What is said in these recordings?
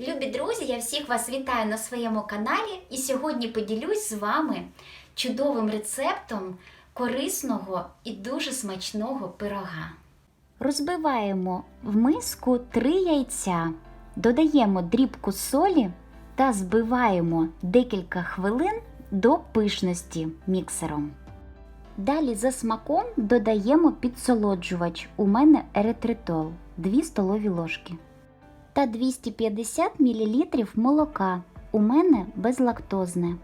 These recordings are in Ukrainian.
Любі друзі, я всіх вас вітаю на своєму каналі і сьогодні поділюсь з вами чудовим рецептом корисного і дуже смачного пирога. Розбиваємо в миску 3 яйця, додаємо дрібку солі та збиваємо декілька хвилин до пишності міксером. Далі за смаком додаємо підсолоджувач. У мене еритритол 2 столові ложки та 250 мл молока. У мене безлактозне.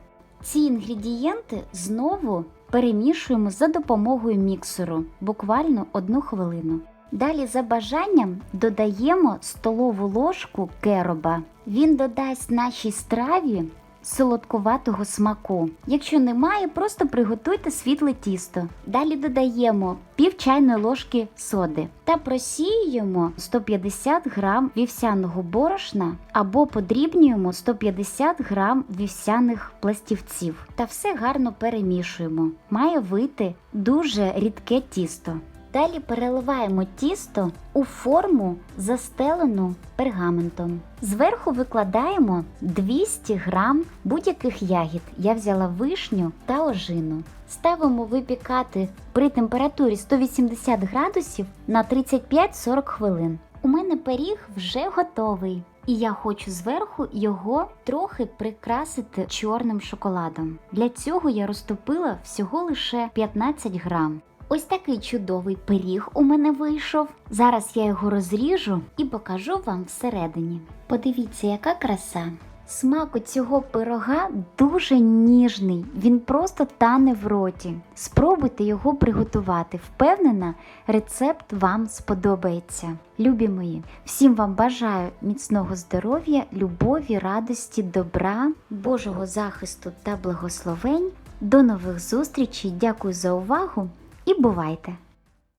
Ці інгредієнти знову перемішуємо за допомогою міксеру, буквально одну хвилину. Далі за бажанням додаємо столову ложку кероба. Він додасть нашій страві солодкуватого смаку. Якщо немає, просто приготуйте світле тісто. Далі додаємо пів чайної ложки соди та просіюємо 150 грам вівсяного борошна або подрібнюємо 150 грам вівсяних пластівців та все гарно перемішуємо. Має вийти дуже рідке тісто. Далі переливаємо тісто у форму, застелену пергаментом. Зверху викладаємо 200 грам будь-яких ягід. Я взяла вишню та ожину. Ставимо випікати при температурі 180 градусів на 35-40 хвилин. У мене пиріг вже готовий. І я хочу зверху його трохи прикрасити чорним шоколадом. Для цього я розтопила всього лише 15 грам. Ось такий чудовий пиріг у мене вийшов. Зараз я його розріжу і покажу вам всередині. Подивіться, яка краса! Смак у цього пирога дуже ніжний, він просто тане в роті. Спробуйте його приготувати. Впевнена, рецепт вам сподобається. Любі мої, всім вам бажаю міцного здоров'я, любові, радості, добра, Божого захисту та благословень. До нових зустрічей. Дякую за увагу і бувайте!